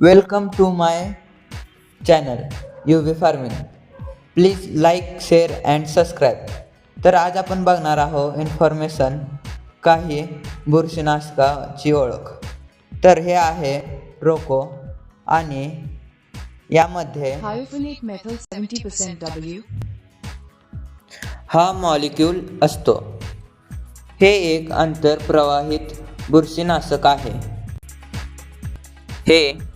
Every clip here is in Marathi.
Welcome to my channel U V farming please like share and subscribe तर आज आपण बघणार आहोत इन्फॉर्मेशन काही बुरशीनाशकाची ओळख. तर हे आहे रोको आणि यामध्ये Hyphenate methyl 70% W. हा मॉलिक्यूल असतो. हे एक आंतरप्रवाहित बुरशीनाशक आहे. हे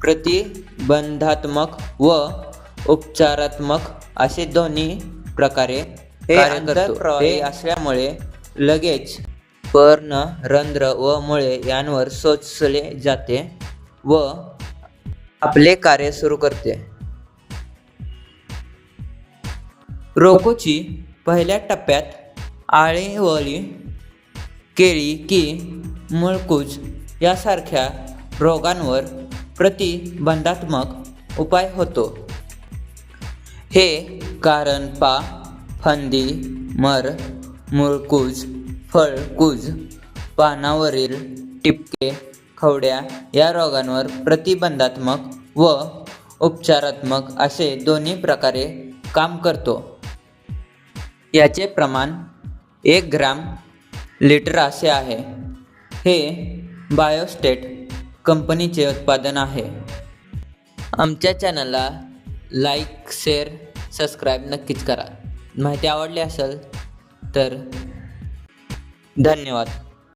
प्रतिबंधात्मक व उपचारात्मक असे दोन्ही प्रकारे हे आंतरप्रवाही असल्यामुळे लगेच पर्ण रंध्र व मुळे यांवर सोचले जाते व आपले कार्य सुरू करते. रोकोची पहिल्या टप्प्यात आळेवळी केळी की मुळकूज यासारख्या रोगांवर प्रतिबंधात्मक उपाय होतो. हे कारण पा फंदी मर मुळकूज फळकूज पानावरील टिपके खवड्या या रोगांवर प्रतिबंधात्मक व उपचारात्मक असे दोन्ही प्रकारे काम करतो. याचे प्रमाण एक ग्राम लिटर असे आहे. हे बायोस्टेट कंपनीचे उत्पादन आहे. आमच्या चॅनलला लाईक शेअर सबस्क्राईब नक्कीच करा. माहिती आवडली असेल तर धन्यवाद.